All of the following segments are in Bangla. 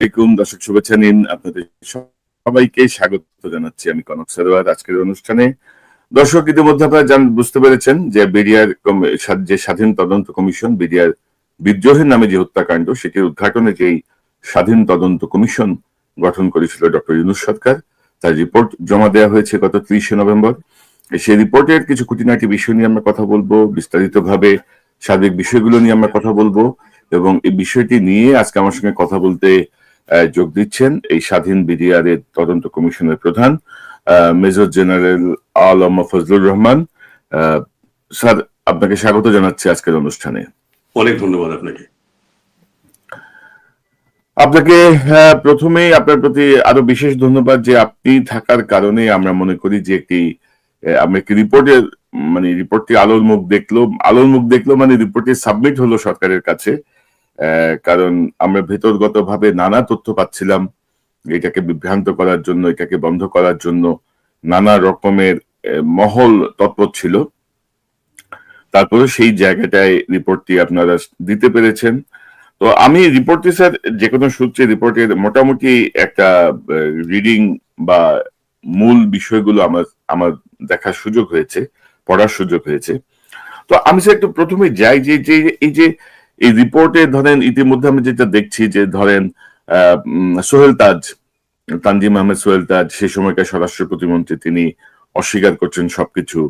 আলাইকুম। দর্শক, শুভেচ্ছা নিন আপনাদের সবাইকে। স্বাগত জানাচ্ছি আমি কনক সারোয়ার আজকের অনুষ্ঠানে। দর্শক, ইতিমধ্যে আপনারা জান, বুঝতে পেরেছেন যে বিডিআর যে স্বাধীন তদন্ত কমিশন, বিডিআর বিদ্রোহের নামে যে হত্যাকাণ্ড, সেটির উদ্ঘাটনে যেই স্বাধীন তদন্ত কমিশন গঠন করেছিল ডক্টর ইউনুস সরকার, তার রিপোর্ট জমা দেওয়া হয়েছে গত ত্রিশে নভেম্বর। সেই রিপোর্টের কিছু খুঁটিনাটি বিষয় নিয়ে আমরা কথা বলব, বিস্তারিতভাবে সার্বিক বিষয়গুলো নিয়ে আমরা কথা বলব এবং এই বিষয়টি নিয়ে আজকে আমার সঙ্গে কথা বলতে যোগ দিচ্ছেন এই স্বাধীন বিডিআর এর তদন্ত কমিশনের প্রধান major general Alam Fazlur Rahman. Sir আপনাকে স্বাগত জানাচ্ছি আজকের অনুষ্ঠানে। অনেক ধন্যবাদ আপনাকে। আপনাকে আহ, প্রথমেই আপনার প্রতি আরও বিশেষ ধন্যবাদ যে আপনি থাকার কারণে আমরা মনে করি যে একটি আমরা একটি রিপোর্টের মানে রিপোর্টটি আলোর মুখ দেখল আলোর মুখ দেখল মানে রিপোর্টটি সাবমিট হলো সরকারের কাছে। আহ, কারণ আমরা ভেতরগত ভাবে নানা তথ্য পাচ্ছিলাম, এটাকে বিভ্রান্ত করার জন্য, এটাকে বন্ধ করার জন্য নানা রকমের মহল তৎপর ছিল। তারপরে সেই জায়গাটায় রিপোর্টটি আপনারা দিতে পেরেছেন। তো আমি রিপোর্টটি, স্যার, যে কোনো সূত্রে রিপোর্টের মোটামুটি একটা রিডিং বা মূল বিষয়গুলো আমার আমার দেখার সুযোগ হয়েছে, পড়ার সুযোগ হয়েছে। তো আমি, স্যার, একটু প্রথমে যাই যে যে, এই যে এই রিপোর্টে ধরেন ইতিমধ্যে আমি যেটা দেখছি যে ধরেন সোহেল তাজ, তানজিম আহমেদ সোহেল তাজ সেই সময়কার স্বরাষ্ট্র প্রতিমন্ত্রী, তিনি অস্বীকার করছেন সবকিছু।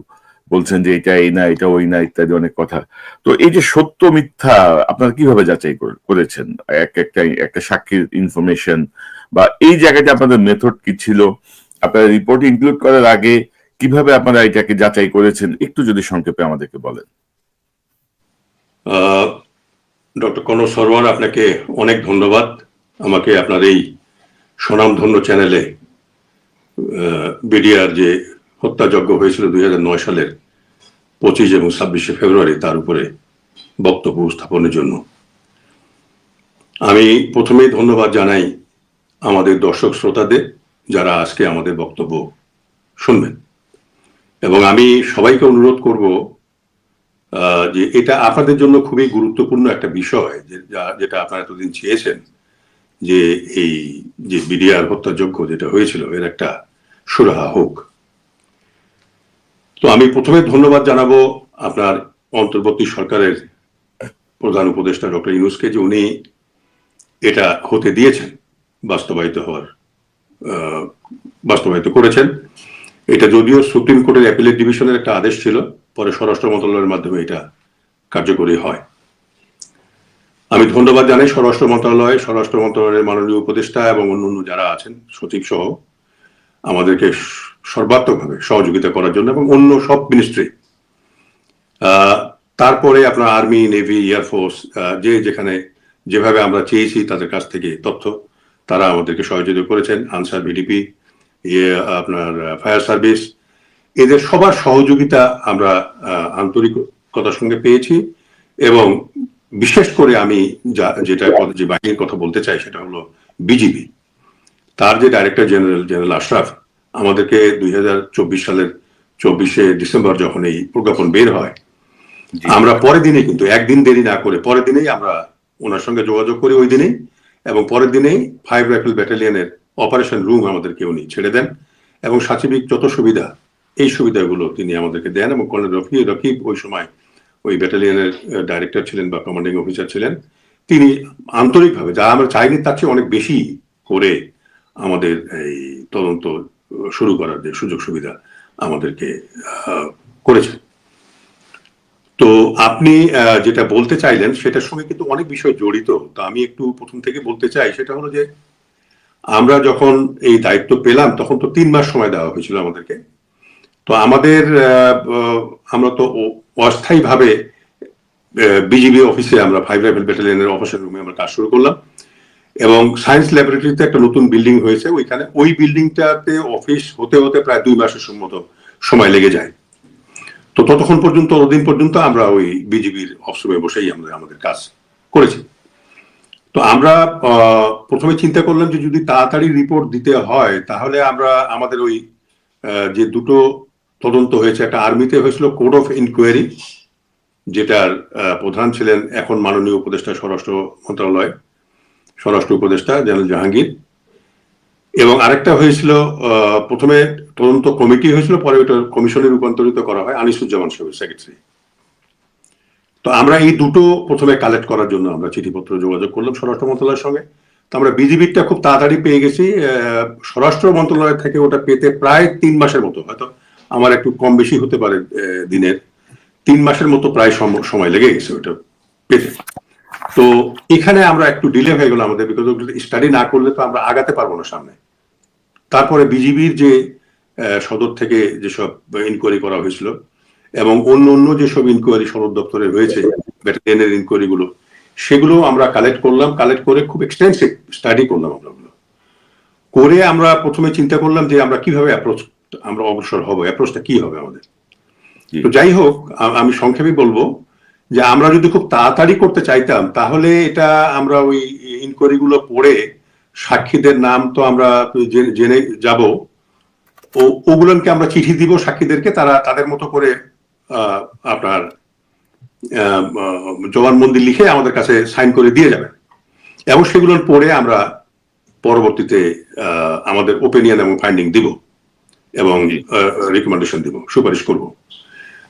বলছেন যে এটা এই না, এটা ওই না, ইত্যাদি অনেক কথা। তো এই যে সত্য মিথ্যা, আপনারা কীভাবে যাচাই করেছেন? এক একটা একটা সাক্ষীর ইনফরমেশন বা এই জায়গাটা আপনাদের মেথড কি ছিল? আপনারা রিপোর্ট ইনক্লুড করার আগে কীভাবে আপনারা এটাকে যাচাই করেছেন? একটু যদি সংক্ষেপে আমাদেরকে বলেন। ডক্টর কনক সরওয়ার আপনাকে অনেক ধন্যবাদ। আমাকে আপনার এই স্বনামধন্য চ্যানেলে বিডিআর যে হত্যাযজ্ঞ হয়েছিল দুই হাজার নয় সালের পঁচিশ এবং ছাব্বিশে ফেব্রুয়ারি, তার উপরে বক্তব্য উপস্থাপনের জন্য। আমি প্রথমেই ধন্যবাদ জানাই আমাদের দর্শক শ্রোতাদের যারা আজকে আমাদের বক্তব্য শুনবেন। এবং আমি সবাইকে অনুরোধ করব যে এটা আপনাদের জন্য খুবই গুরুত্বপূর্ণ একটা বিষয় যেটা আপনারা এতদিন চেয়েছেন, যে এই যে বিডিআর হত্যাযোগ্য যেটা হয়েছিল, এর একটা সুরাহা হোক। তো আমি প্রথমে ধন্যবাদ জানাব আপনার অন্তর্বর্তী সরকারের প্রধান উপদেষ্টা ডক্টর ইউনুসকে, যে উনি এটা হতে দিয়েছেন, বাস্তবায়িত হওয়ার বাস্তবায়িত করেছেন। এটা যদিও সুপ্রিম কোর্টের অ্যাপিলেট ডিভিশনের একটা আদেশ ছিল পরে স্বরাষ্ট্র মন্ত্রণালয়ের মাধ্যমে এটা কার্যকরী হয়। আমি ধন্যবাদ জানাই স্বরাষ্ট্র মন্ত্রণালয়, স্বরাষ্ট্র মন্ত্রণালয়ের মাননীয় উপদেষ্টা এবং অন্যান্য যারা আছেন, সচিব সহ, আমাদেরকে সর্বাত্মকভাবে সহযোগিতা করার জন্য এবং অন্য সব মিনিস্ট্রি তারপরে আপনার আর্মি নেভি এয়ারফোর্স যে যেখানে যেভাবে আমরা চেয়েছি তাদের কাছ থেকে তথ্য, তারা আমাদেরকে সহযোগিতা করেছেন। আনসার ভিডিপি ইয়ে আপনার ফায়ার সার্ভিস এদের সবার সহযোগিতা আমরা আন্তরিকতার সঙ্গে পেয়েছি এবং বিশেষ করে আমি যা- যেটা যে বাহিনীর কথা বলতে চাই সেটা হলো বিজিবি। তার যে ডাইরেক্টর জেনারেল জেনারেল আশরাফ আমাদেরকে দুই হাজার চব্বিশ সালের চব্বিশে ডিসেম্বর যখন এই প্রজ্ঞাপন বের হয় আমরা পরের দিনে কিন্তু একদিন দেরি না করে পরের দিনেই আমরা ওনার সঙ্গে যোগাযোগ করি ওই দিনেই এবং পরের দিনেই ফাইভ রাইফেল ব্যাটালিয়নের অপারেশন রুম আমাদেরকে উনি ছেড়ে দেন এবং সাচিবিক যত সুবিধা এই সুবিধাগুলো তিনি আমাদেরকে দেন এবং কর্নেল রফি, রকিব ওই সময় ওই ব্যাটালিয়নের ডাইরেক্টর ছিলেন বা কমান্ডিং অফিসার ছিলেন। তিনি আন্তরিকভাবে, যা আমরা চাইনি তার চেয়ে অনেক বেশি করে আমাদের এই তদন্ত শুরু করার যে সুযোগ সুবিধা আমাদেরকে করেছেন তো আপনি যেটা বলতে চাইলেন সেটার সঙ্গে কিন্তু অনেক বিষয় জড়িত। তো আমি একটু প্রথম থেকে বলতে চাই, সেটা হলো যে আমরা যখন এই দায়িত্ব পেলাম তখন তো তিন মাস সময় দেওয়া হয়েছিল আমাদেরকে। তো আমাদের আমরা তো অস্থায়ীভাবে বিজিবি অফিসে আমরা ফাইভ রাইফেল ব্যাটালিয়নের অফিসার রুমে আমরা কাজ শুরু করলাম এবং সায়েন্স ল্যাবরেটরিতে একটা নতুন বিল্ডিং হয়েছে। ওইখানে ওই বিল্ডিংটাতে অফিস হতে হতে প্রায় দুই মাসের মতো সময় লেগে যায়। তো ততক্ষণ পর্যন্ত, ততদিন পর্যন্ত আমরা ওই বিজিবির অফিসে বসেই আমরা আমাদের কাজ করেছি। তো আমরা প্রথমে চিন্তা করলাম যে যদি তাড়াতাড়ি রিপোর্ট দিতে হয়, তাহলে আমরা আমাদের ওই যে দুটো তদন্ত হয়েছে। একটা আর্মিতে হয়েছিল কোড অফ ইনকোয়ারি যেটার প্রধান ছিলেন এখন মাননীয় উপদেষ্টা স্বরাষ্ট্র মন্ত্রণালয়, স্বরাষ্ট্র উপদেষ্টা জেনারেল জাহাঙ্গীর। এবং আরেকটা হয়েছিল প্রথমে তদন্ত কমিটি হয়েছিল, পরে ওটা কমিশনে রূপান্তরিত করা হয় আনিসুজ্জামান সাহেব সেক্রেটারি। তো আমরা এই দুটো প্রথমে কালেক্ট করার জন্য আমরা চিঠিপত্র যোগাযোগ করলাম স্বরাষ্ট্র মন্ত্রণালয়ের সঙ্গে। তো আমরা বিজিবিরটা খুব তাড়াতাড়ি পেয়ে গেছি স্বরাষ্ট্র মন্ত্রণালয় থেকে ওটা পেতে প্রায় তিন মাসের মতো, হয়তো আমার একটু কম বেশি হতে পারে দিনের। তিন মাসের মতো প্রায় সম- সময় লেগে গেছে ওটা পেতে। তো এখানে আমরা একটু ডিলে হয়ে গেল আমাদের বিকজ স্টাডি না করলে তো আমরা আগাতে পারব না সামনে। তারপরে বিজিবির যে সদর থেকে যেসব ইনকোয়ারি করা হয়েছিল এবং অন্য অন্য যেসব ইনকোয়ারি সদর দপ্তরে হয়েছে ইনকোয়ারি গুলো, সেগুলো আমরা কালেক্ট করলাম। কালেক্ট করে খুব এক্সটেন্সিভ স্টাডি করলাম আমরা করে আমরা প্রথমে চিন্তা করলাম যে আমরা কীভাবে অ্যাপ্রোচ আমরা অগ্রসর হব অ্যাপ্রোচটা কি হবে আমাদের। তো যাই হোক আমি সংক্ষেপে বলব যে আমরা যদি খুব তাড়াতাড়ি করতে চাইতাম তাহলে এটা আমরা ওই ইনকোয়ারি গুলো পড়ে সাক্ষীদের নাম তো আমরা জেনে- যাব। ও ওগুলোকে আমরা চিঠি দিব সাক্ষীদেরকে তারা তাদের মতো করে আহ, আপনার জবানবন্দি লিখে আমাদের কাছে সাইন করে দিয়ে যাবেন এবং সেগুলো পড়ে আমরা পরবর্তীতে আহ, আমাদের ওপিনিয়ন এবং ফাইন্ডিং দিব। এবং রিকমেন্ডেশন দিব, সুপারিশ করব।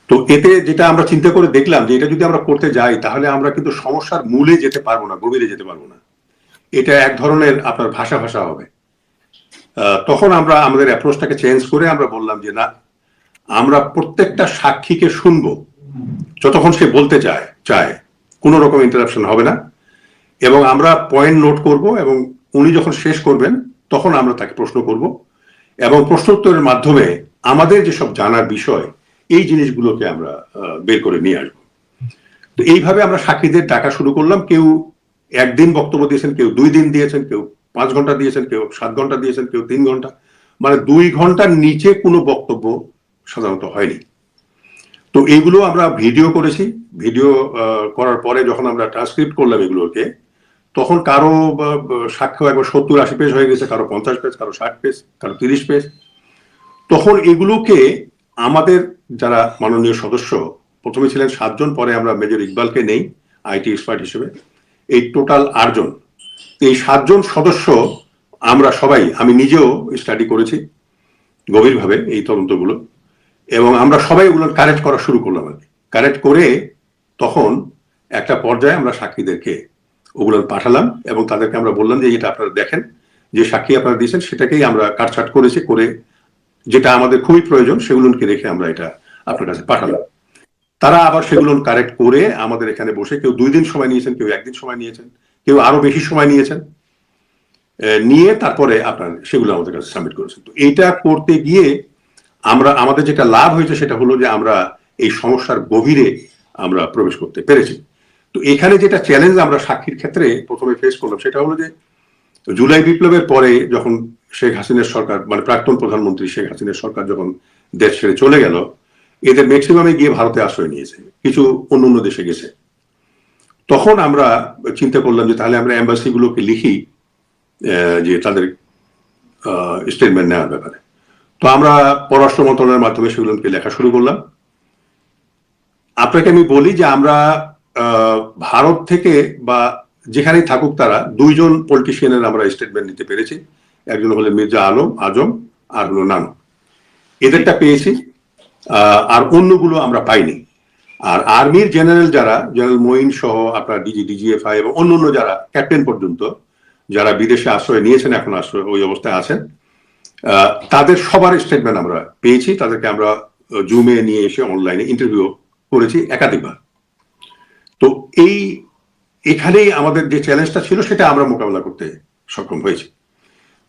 তো এতে যেটা আমরা চিন্তা করে দেখলাম যে এটা যদি আমরা করতে যাই, তাহলে আমরা কিন্তু সমস্যার মূলে যেতে পারব না, গভীরে যেতে পারব না। এটা এক ধরনের আপনার ভাষা ভাষা হবে। তখন আমরা আমাদের অ্যাপ্রোচটাকে চেঞ্জ করে আমরা বললাম যে, না, আমরা প্রত্যেকটা সাক্ষীকে শুনব। যতক্ষণ সে বলতে চায় চায়, কোনো রকম ইন্টারাপশন হবে না। এবং আমরা পয়েন্ট নোট করব এবং উনি যখন শেষ করবেন, তখন আমরা তাকে প্রশ্ন করব। এবং প্রশ্নোত্তরের মাধ্যমে আমাদের যেসব জানার বিষয়, এই জিনিসগুলোকে আমরা বের করে নিয়ে আসব। তো এইভাবে আমরা সাক্ষীদের ডাকা শুরু করলাম। কেউ একদিন বক্তব্য দিয়েছেন, কেউ দুই দিন দিয়েছেন, কেউ পাঁচ ঘণ্টা দিয়েছেন, কেউ সাত ঘণ্টা দিয়েছেন, কেউ তিন ঘণ্টা। মানে দুই ঘণ্টার নিচে কোনো বক্তব্য সাধারণত হয়নি। তো এইগুলো আমরা ভিডিও করেছি। ভিডিও করার পরে যখন আমরা ট্রান্সক্রিপ্ট করলাম এগুলোকে তখন কারও সাক্ষ্য একবার সত্তর, আশি পেজ হয়ে গেছে, কারও পঞ্চাশ পেজ, কারও ষাট পেজ, কারও তিরিশ পেজ। তখন এগুলোকে আমাদের যারা মাননীয় সদস্য, প্রথমে ছিলেন সাতজন, পরে আমরা মেজর ইকবালকে নেই, আইটি এক্সপার্ট হিসেবে। এই টোটাল আটজন। এই সাতজন সদস্য আমরা সবাই, আমি নিজেও স্টাডি করেছি গভীরভাবে এই তদন্তগুলো। এবং আমরা সবাই ওগুলো কারেক্ট করা শুরু করলাম আর কারেক্ট করে তখন একটা পর্যায়ে আমরা সাক্ষীদেরকে ওগুলো পাঠালাম এবং তাদেরকে আমরা বললাম যে এটা আপনারা দেখেন। যে সাক্ষী আপনারা দিয়েছেন, সেটাকেই আমরা কাটছাট করেছি, করে যেটা আমাদের খুবই প্রয়োজন, সেগুলোকে রেখে আমরা এটা আপনার কাছে পাঠালাম। তারা আবার সেগুলো কারেক্ট করে আমাদের এখানে বসে কেউ দুই দিন সময় নিয়েছেন, কেউ একদিন সময় নিয়েছেন, কেউ আরও বেশি সময় নিয়েছেন নিয়ে তারপরে আপনার সেগুলো আমাদের কাছে সাবমিট করেছেন। তো এইটা করতে গিয়ে আমরা, আমাদের যেটা লাভ হয়েছে সেটা হলো যে আমরা এই সমস্যার গভীরে আমরা প্রবেশ করতে পেরেছি। তো এখানে যেটা চ্যালেঞ্জ আমরা সাক্ষীর ক্ষেত্রে প্রথমে ফেস করলাম, সেটা হলো যে জুলাই বিপ্লবের পরে যখন শেখ হাসিনার সরকার মানে প্রাক্তন প্রধানমন্ত্রী শেখ হাসিনার সরকার যখন দেশ ছেড়ে চলে গেল, এদের ম্যাক্সিমামে গিয়ে ভারতে আশ্রয় নিয়েছে, কিছু অন্য অন্য দেশে গেছে। তখন আমরা চিন্তা করলাম যে তাহলে আমরা এম্বাসি গুলোকে লিখি যে তাদের স্টেটমেন্ট নেওয়ার ব্যাপারে। তো আমরা পররাষ্ট্র মন্ত্রণালয়ের মাধ্যমে সেগুলোকে লেখা শুরু করলাম। আপনাকে আমি বলি যে আমরা ভারত থেকে বা যেখানেই থাকুক তারা দুইজন পলিটিশিয়ানের আমরা স্টেটমেন্ট নিতে পেরেছি। একজন হলেন মির্জা আলম, আজম, আর হলো নানু। এদেরটা পেয়েছি। আর অন্যগুলো আমরা পাইনি। আর আর্মির জেনারেল যারা জেনারেল মঈন সহ আপনার ডিজি ডিজিএফআই এবং অন্য অন্য যারা ক্যাপ্টেন পর্যন্ত, যারা বিদেশে আশ্রয় নিয়েছেন, এখন আশ্রয় ওই অবস্থায় আছেন তাদের সবার স্টেটমেন্ট আমরা পেয়েছি। তাদেরকে আমরা জুমে নিয়ে এসে অনলাইনে ইন্টারভিউ করেছি একাধিকবার। তো এই, এখানেই আমাদের যে চ্যালেঞ্জটা ছিল সেটা আমরা মোকাবেলা করতে সক্ষম হয়েছি।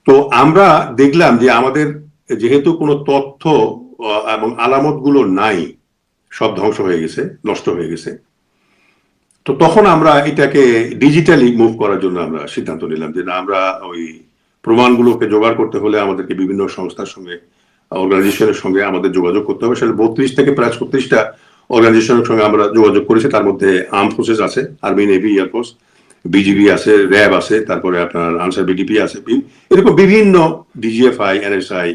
তো আমরা দেখলাম যে আমাদের যেহেতু কোনো তথ্য এবং আলামতগুলো নাই, সব ধ্বংস হয়ে গেছে, নষ্ট হয়ে গেছে। তো তখন আমরা এটাকে ডিজিটালি মুভ করার জন্য আমরা সিদ্ধান্ত নিলাম যে না, আমরা ওই প্রমাণগুলোকে জোগাড় করতে হলে আমাদেরকে বিভিন্ন সংস্থার সঙ্গে অর্গানাইজেশনের সঙ্গে আমাদের যোগাযোগ করতে হবে। সেটা বত্রিশ থেকে প্রায় ছত্রিশটা অর্গানাইজেশনের সঙ্গে আমরা যোগাযোগ করেছি, তার মধ্যে আর্ম ফোর্সেস আছে army navy air force BGB আছে র্যাব আছে, তারপরে আপনার আনসার বিডিপি আছে এরকম বিভিন্ন ডিজিএফআই এনএসআই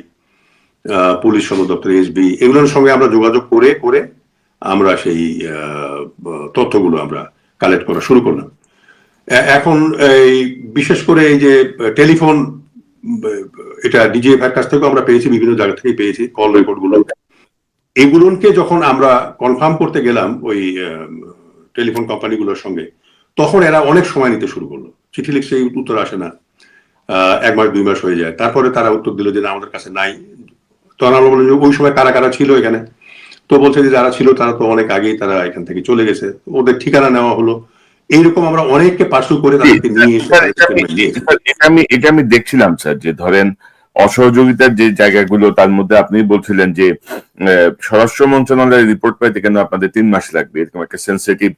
পুলিশ সদর দপ্তর এসবি এগুলোর সঙ্গে আমরা যোগাযোগ করে করে আমরা সেই তথ্যগুলো আমরা কালেক্ট করা শুরু করলাম। এখন এই বিশেষ করে এই যে টেলিফোন এটা ডিজে ভাইয়ের কাছ থেকেও আমরা পেয়েছি, বিভিন্ন জায়গা থেকে পেয়েছি কল রেকর্ডগুলো। এগুলোকে যখন আমরা কনফার্ম করতে গেলাম ওই টেলিফোন কোম্পানিগুলোর সঙ্গে তখন এরা অনেক সময় নিতে শুরু করল। চিঠি লিখছে উত্তর আসে না। এক মাস দুই মাস হয়ে যায়। তারপরে তারা উত্তর দিল যে না আমাদের কাছে নাই। তখন আমরা বললাম ওই সময় কারা কারা ছিল এখানে? তো বলছে যে যারা ছিল তারা তো অনেক আগেই তারা এখান থেকে চলে গেছে। ওদের ঠিকানা নেওয়া হলো। এইরকম আমরা অনেককে পার্সু করে তাদেরকে নিয়ে এটা আমি এটা আমি দেখছিলাম স্যার যে ধরেন অসহযোগিতার যে জায়গাগুলো, তার মধ্যে আপনি বলছিলেন যে স্বরাষ্ট্র মন্ত্রণালয়ের রিপোর্ট পাইতে কেন আপনাদের তিন মাস লাগবে? এরকম একটা সেন্সিটিভ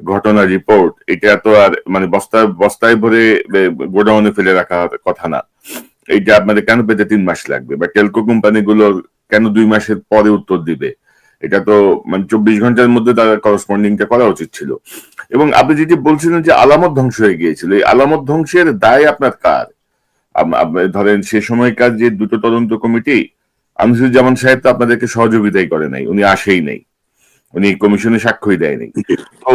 ঘটনা রিপোর্ট এটা তো আর মানে বস্তায় বস্তায় ভরে গোডাউনে ফেলে রাখা কথা না। এইটা আপনাদের কেন পেতে তিন মাস লাগবে? বা টেলকো কোম্পানিগুলো কেন দুই মাসের পরে উত্তর দিবে? এটা তো মানে চব্বিশ ঘণ্টার মধ্যে তারা করসপন্ডিংটা করা উচিত ছিল। এবং আপনি যেটি বলছিলেন যে আলামত ধ্বংস হয়ে গিয়েছিল, এই আলামত ধ্বংসের দায় আপনার কার? ধরেন সে সময়কার যে দুটো তদন্ত কমিটি আনিসুজ্জামান সাহেব তো আপনাদেরকে সহযোগিতাই করে নাই, উনি আসেই নাই। উনি কমিশনে সাক্ষ্যই দেয়নি। তো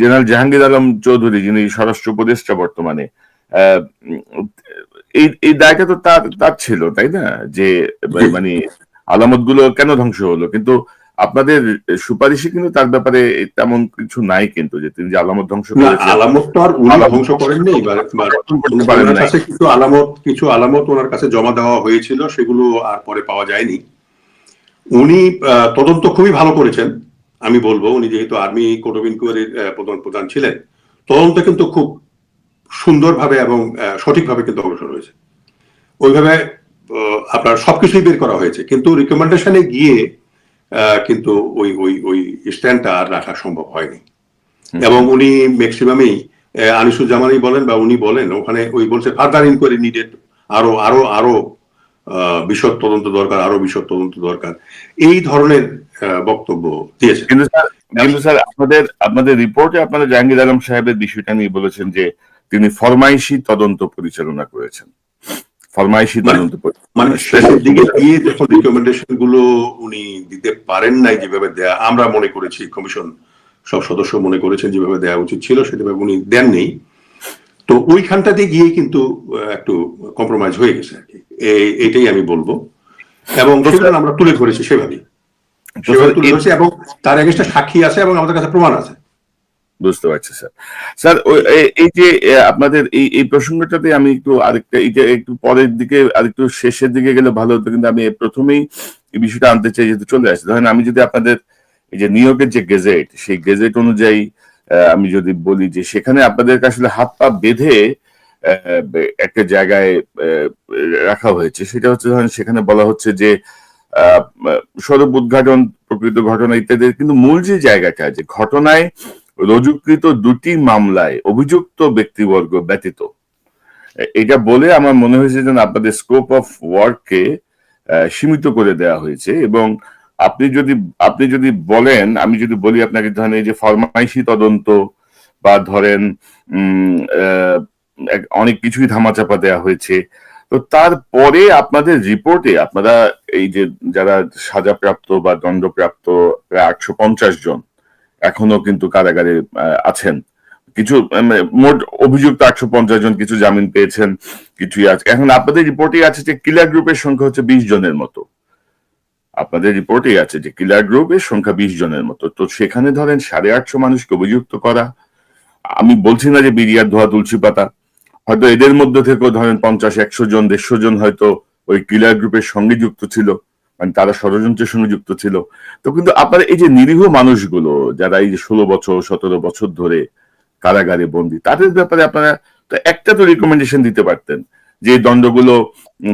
জেনারেল জাহাঙ্গীর আলম চৌধুরী, যিনি স্বরাষ্ট্র উপদেষ্টা বর্তমানে এই এই দায়টা তো তার তার ছিল, তাই না? যে মানে আলামতগুলো কেন ধ্বংস হলো? কিন্তু আপনাদের সুপারিশে কিন্তু তার ব্যাপারে তেমন কিছু নাই কিন্তু যে তিনি যে আলামত ধ্বংস আলামত তো আর উনি ধ্বংস করেননি। কাছে কিছু আলামত কিছু আলামত ওনার কাছে জমা দেওয়া হয়েছিল সেগুলো আর পরে পাওয়া যায়নি। উনি তদন্ত খুবই ভালো করেছেন আমি বলব উনি যেহেতু আর্মি কোর্ট অফ ইনকোয়ারির প্রধান প্রধান ছিলেন তদন্ত কিন্তু খুব সুন্দরভাবে এবং সঠিকভাবে কিন্তু অগ্রসর হয়েছে। ওইভাবে আপনার সবকিছুই বের করা হয়েছে কিন্তু রিকমেন্ডেশনে গিয়ে কিন্তু ওই ওই ওই স্ট্যান্ডটা আর রাখা সম্ভব হয়নি। এবং উনি ম্যাক্সিমামই আনিসুজ্জামানই বলেন বা উনি বলেন ওখানে ওই বলছে ফার্দার ইনকোয়ারি নিডেড আরও আরও আরও বিশদ তদন্ত দরকার আরও বিশদ তদন্ত দরকার। এই ধরনের বক্তব্য দিয়েছে কিন্তু স্যার কিন্তু স্যার আপনাদের আপনাদের রিপোর্টে আপনারা জাহাঙ্গীর আলম সাহেবের বিষয়টা নিয়ে বলেছেন যে তিনি ফরমাইশি তদন্ত পরিচালনা করেছেন। ফরমাইশি মানে- তদন্ত মানে শেষের দিকে গিয়ে যখন রিকমেন্ডেশনগুলো উনি দিতে পারেন নাই যেভাবে দেয়া আমরা মনে করেছি কমিশন সব সদস্য মনে করেছেন যেভাবে দেওয়া উচিত ছিল সেভাবে উনি দেননি। তো ওইখানটাতে গিয়ে কিন্তু একটু কম্প্রোমাইজ হয়ে গেছে আর কি। এইটাই আমি বলব। এবং আমরা তুলে ধরেছি সেভাবেই। সেভাবে তুলে ধরেছি এবং তার এগেস্টে সাক্ষী আছে এবং আমাদের কাছে প্রমাণ আছে। বুঝতে পারছি স্যার। স্যার এই যে আপনাদের এই এই প্রসঙ্গটাতে আমি একটু আরেকটা এইটা একটু পরের দিকে আরেকটু শেষের দিকে গেলে ভালো হতো কিন্তু আমি প্রথমেই এই বিষয়টা আনতে চাই যেহেতু চলে আসছে। ধরেন আমি যদি আপনাদের এই যে নিয়োগের যে গেজেট সেই গেজেট অনুযায়ী আমি যদি বলি যে সেখানে আপনাদেরকে আসলে হাত পা বেঁধে একটা জায়গায় রাখা হয়েছে। সেটা হচ্ছে ধরেন সেখানে বলা হচ্ছে যে আহ, সড়ক উদ্ঘাটন প্রকৃত ঘটনা ইত্যাদি কিন্তু মূল যে জায়গাটা যে ঘটনায় রুজুকৃত দুটি মামলায় অভিযুক্ত ব্যক্তিবর্গ ব্যতীত। এটা বলে আমার মনে হয়েছে যেন আপনাদের স্কোপ অফ ওয়ার্ককে সীমিত করে দেওয়া হয়েছে এবং আপনি যদি আপনি যদি বলেন, আমি যদি বলি আপনাকে ধরেন এই যে ফরমাইশি তদন্ত বা ধরেন অনেক কিছুই ধামাচাপা দেওয়া হয়েছে, তো তারপরে আপনাদের রিপোর্টে আপনারা এই যে যারা সাজাপ্রাপ্ত বা দণ্ডপ্রাপ্ত প্রায় আটশো পঞ্চাশ জন এখনও কিন্তু কারাগারে আছেন। কিছু মানে মোট অভিযুক্ত একশো পঞ্চাশ জন কিছু জামিন পেয়েছেন, কিছুই আছে। এখন আপনাদের রিপোর্টেই আছে যে কিলার গ্রুপের সংখ্যা হচ্ছে বিশ জনের মতো। আপনাদের রিপোর্টেই আছে যে কিলার গ্রুপের সংখ্যা বিশ জনের মতো। তো সেখানে ধরেন সাড়ে আটশো মানুষকে অভিযুক্ত করা, আমি বলছি না যে বিরিয়ার ধোয়া তুলসী পাতা, হয়তো এদের মধ্যে থেকেও ধরেন পঞ্চাশ, একশো জন, দেড়শো জন হয়তো ওই কিলার গ্রুপের সঙ্গে যুক্ত ছিল। মানে তারা ষড়যন্ত্রের সঙ্গে যুক্ত ছিল। তো কিন্তু আপনার এই যে নিরীহ মানুষগুলো যারা এই যে ষোলো বছর সতেরো বছর ধরে কারাগারে বন্দি তাদের ব্যাপারে আপনারা তো একটা তো রিকমেন্ডেশন দিতে পারতেন যে দণ্ডগুলো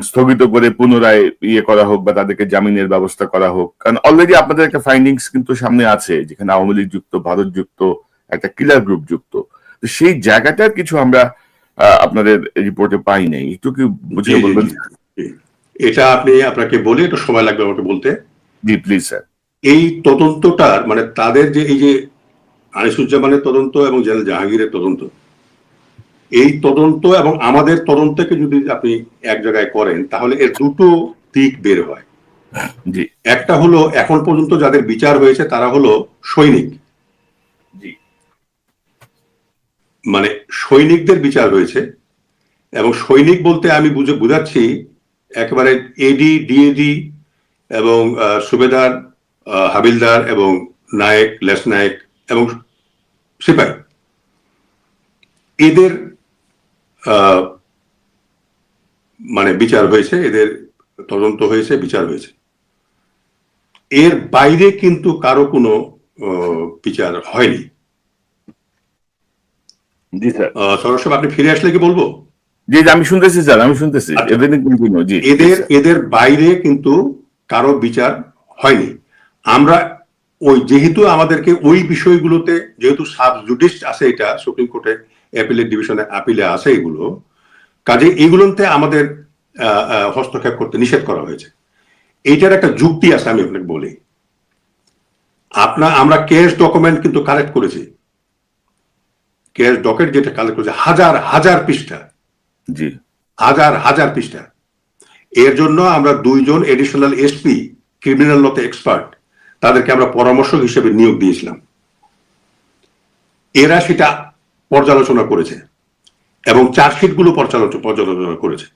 স্থগিত করে পুনরায় ইয়ে করা হোক বা তাদেরকে জামিনের ব্যবস্থা করা হোক। কারণ অলরেডি আপনাদের একটা ফাইন্ডিংস কিন্তু সামনে আছে যেখানে আওয়ামী লীগ যুক্ত ভারত যুক্ত একটা কিলার গ্রুপ যুক্ত। তো সেই জায়গাটার কিছু আমরা আহ, আপনাদের রিপোর্টে পাই নাই। একটু কি বুঝিয়ে বলবেন। এটা আপনি আপনাকে বলে একটু সময় লাগবে আমাকে বলতে? জি প্লিজ স্যার এই তদন্তটার মানে তাদের যে এই যে আনিসুজ্জামানের তদন্ত এবং জেনারেল জাহাঙ্গীরের তদন্ত এই তদন্ত এবং আমাদের তদন্তকে যদি আপনি এক জায়গায় করেন তাহলে এর দুটো দিক বের হয়। জি। একটা হলো এখন পর্যন্ত যাদের বিচার হয়েছে তারা হলো সৈনিক। জি। মানে সৈনিকদের বিচার হয়েছে এবং সৈনিক বলতে আমি বুঝে বুঝাচ্ছি একেবারে এডি ডিএডি এবং সুবেদার হাবিলদার এবং নায়ক লেস নায়ক এবং সিপাহী। এদের মানে বিচার হয়েছে এদের তদন্ত হয়েছে বিচার হয়েছে। এর বাইরে কিন্তু কারও কোনো বিচার হয়নি। জি স্যার। আপনি ফিরে আসলে কি বলব? জি আমি শুনতেছি স্যার আমি শুনতেছি। আচ্ছা। জি। এদের এদের বাইরে কিন্তু কারও বিচার হয়নি। আমরা ওই যেহেতু আমাদেরকে ওই বিষয়গুলোতে যেহেতু সাব জুডিস আছে এটা সুপ্রিম কোর্টে অ্যাপিলেট ডিভিশনে আপিলে আছে এগুলো কাজে এগুলোতে আমাদের হস্তক্ষেপ করতে নিষেধ করা হয়েছে। এইটার একটা যুক্তি আছে আমি আপনাকে বলি। আপনার আমরা কেস ডকুমেন্ট কিন্তু কালেক্ট করেছি। কেস ডকেট যেটা কালেক্ট করেছে হাজার হাজার পৃষ্ঠা। জি। হাজার হাজার পৃষ্ঠা। এর জন্য আমরা দুইজন এডিশনাল এসপি ক্রিমিনাল লতে এক্সপার্ট তাদেরকে আমরা পরামর্শক হিসেবে নিয়োগ দিয়েছিলাম। এরা সেটা পর্যালোচনা করেছে এবং চার্জশিটগুলো পর্যালোচনা পর্যালোচনা করেছে।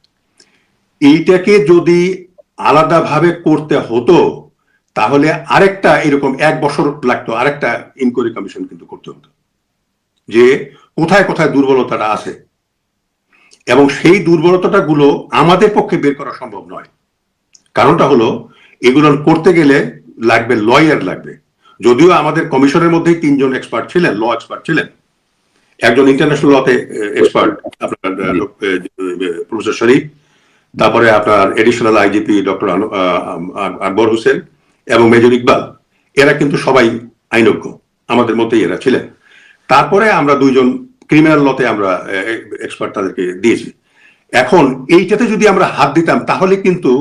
এইটাকে যদি আলাদাভাবে করতে হতো, তাহলে আরেকটা এরকম এক বছর লাগতো, আরেকটা ইনকোয়ারি কমিশন কিন্তু করতে হতো। যে কোথায় কোথায় দুর্বলতাটা আছে এবং সেই দুর্বলতাটা গুলো আমাদের পক্ষে বের করা সম্ভব নয়। কারণটা হলো এগুলো করতে গেলে লাগবে লয়ার লাগবে। যদিও আমাদের কমিশনের মধ্যেই তিনজন এক্সপার্ট ছিলেন ল এক্সপার্ট ছিলেন। একজন ইন্টারন্যাশনাল লতে এক্সপার্ট আপনার প্রফেসর শরীফ তারপরে আপনার additional IGP doctor Akbar Hossain এবং মেজর ইকবাল। এরা কিন্তু সবাই আইনজ্ঞ। আমাদের মধ্যেই এরা ছিলেন। তারপরে আমরা দুইজন ক্রিমিনাল লতে আমরা এক্সপার্ট তাদেরকে দিয়েছি এখন এইটাতে যদি আমরা হাত দিতাম তাহলে কিন্তু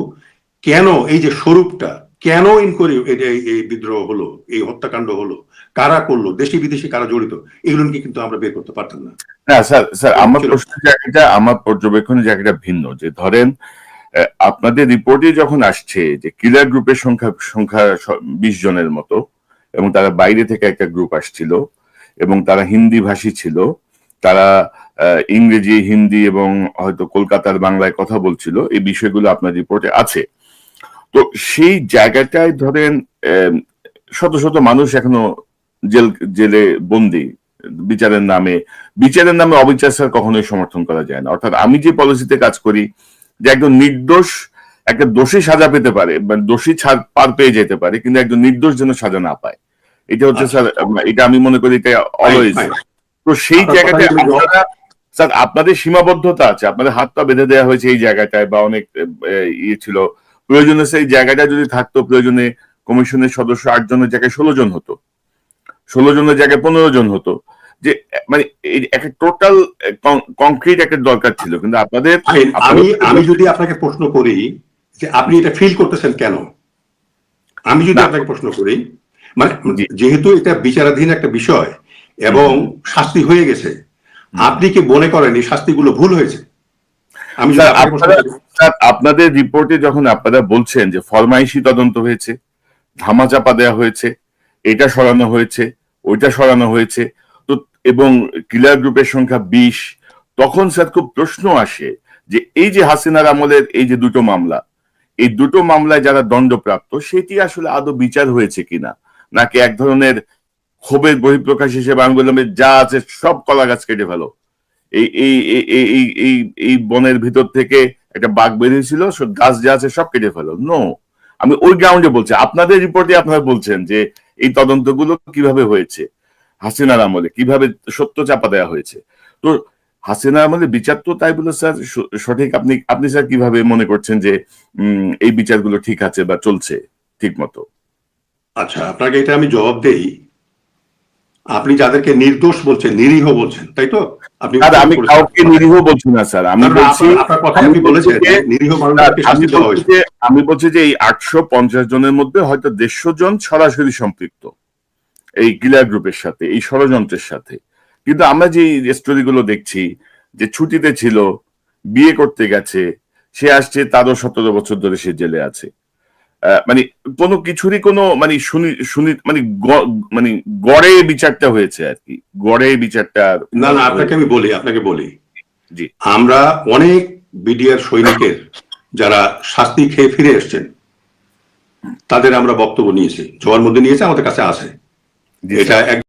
কেন এই যে স্বরূপটা কেন ইনকোয়ারি এই বিদ্রোহ হলো এই হত্যাকাণ্ড হলো কারা করল দেশি বিদেশি কারা জড়িত এগুলো কিন্তু আমরা বের করতে পারতাম না না স্যার স্যার আমার ছিল। প্রশ্নের জায়গাটা আমার পর্যবেক্ষণের জায়গাটা ভিন্ন যে ধরেন আপনাদের রিপোর্টে যখন আসছে যে কিলার গ্রুপের সংখ্যা সংখ্যা বিশ জনের মতো এবং তারা বাইরে থেকে একটা গ্রুপ আসছিল এবং তারা হিন্দি ভাষী ছিল তারা ইংরেজি হিন্দি এবং হয়তো কলকাতার বাংলায় কথা বলছিল এই বিষয়গুলো আপনার রিপোর্টে আছে। তো সেই জায়গাটায় ধরেন শত শত মানুষ এখনও জেল জেলে বন্দি বিচারের নামে। বিচারের নামে অবিচার স্যার কখনোই সমর্থন করা যায় না। অর্থাৎ আমি যে পলিসিতে কাজ করি যে একজন নির্দোষ একটা দোষী সাজা পেতে পারে দোষী ছাড় পার পেয়ে যেতে পারে কিন্তু একজন নির্দোষ যেন সাজা না পায়। এটা হচ্ছে আচ্ছা, স্যার এটা আমি মনে করি এটা অলওয়েজ. তো সেই আপনারা স্যার আপনাদের সীমাবদ্ধতা আছে আপনাদের হাত পা বেঁধে দেওয়া হয়েছে এই জায়গাটায় বা অনেক ইয়ে ছিল। প্রয়োজনে সেই জায়গাটা যদি থাকতো প্রয়োজনে কমিশনের সদস্য আট জনের জায়গায় ষোলো জন হতো। ষোলো জনের জায়গায় পনেরো জন হতো। যে মানে একটা টোটাল কংক্রিট একটা দরকার ছিল। কিন্তু আপনাদের আমি আমি যদি আপনাকে প্রশ্ন করি যে আপনি এটা ফিল করতেছেন কেন? আমি যদি আপনাকে প্রশ্ন করি মানে যেহেতু এটা বিচারাধীন একটা বিষয় এবং শাস্তি হয়ে গেছে। আপনি কি মনে করেন এই শাস্তিগুলো ভুল হয়েছে? আমি আপনাদের রিপোর্টে যখন আপনারা বলছেন যে ফরমাইশি তদন্ত হয়েছে ধামাচাপা দেওয়া হয়েছে এটা সরানো হয়েছে ওইটা সরানো হয়েছে তো এবং কিলার গ্রুপের সংখ্যা বিশ তখন স্যার খুব প্রশ্ন আসে যে এই যে হাসিনার আমলের এই যে দুটো মামলা এই দুটো মামলায় যারা দণ্ডপ্রাপ্ত সেটি আসলে আদৌ বিচার হয়েছে কিনা? নাকি এক ধরনের ক্ষোভের বহিঃপ্রকাশ হিসেবে আমি বললাম যা আছে সব কলা গাছ কেটে ফেলো। এই এই এই এই এই বনের ভিতর থেকে একটা বাঘ বেরিয়েছিল গাছ যা আছে সব কেটে ফেলো। নো আমি ওই গ্রাউন্ডে বলছি, আপনাদের রিপোর্টে আপনারা বলছেন যে এই তদন্তগুলো কীভাবে হয়েছে? হাসিনার আমলে কীভাবে সত্য চাপা দেওয়া হয়েছে? তো হাসিনার আমলে বিচার তো তাই বলে স্যার সঠিক। আপনি আপনি স্যার কীভাবে মনে করছেন যে এই বিচারগুলো ঠিক আছে বা চলছে ঠিক মতো আচ্ছা আপনাকে এটা আমি জবাব দেই। আপনি যাদেরকে নির্দোষ বলছেন নিরীহ বলছেন তাই তো? আপনি আমি কাউকে নিরীহ বলছি না স্যার। আমি বলছি আপনার- আপনার আপনি আমি বলেছেন বলছি যে- নিরীহ মানুষকে শাস্তি দেওয়া হয়েছে। আমি বলছি যে এই আটশো পঞ্চাশ জনের মধ্যে হয়তো দেড়শো জন সরাসরি সম্পৃক্ত এই কিলার গ্রুপের সাথে এই ষড়যন্ত্রের সাথে। কিন্তু আমরা যে স্টোরি গুলো দেখছি যে ছুটিতে ছিল বিয়ে করতে গেছে সে আসছে তারও সতেরো বছর ধরে সে জেলে আছে। মানে কোনো কিছুরই কোনো মানে শুনি শুনি মানে মানে গড়ে বিচারটা হয়েছে আর কি। গড়ে বিচারটা না না আপনাকে আমি বলি আপনাকে বলি। জি। আমরা অনেক বিডিআর সৈনিকের যারা শাস্তি খেয়ে ফিরে এসছেন তাদের আমরা বক্তব্য নিয়েছি জোয়ার মধ্যে নিয়েছে আমাদের কাছে আছে। এটা এক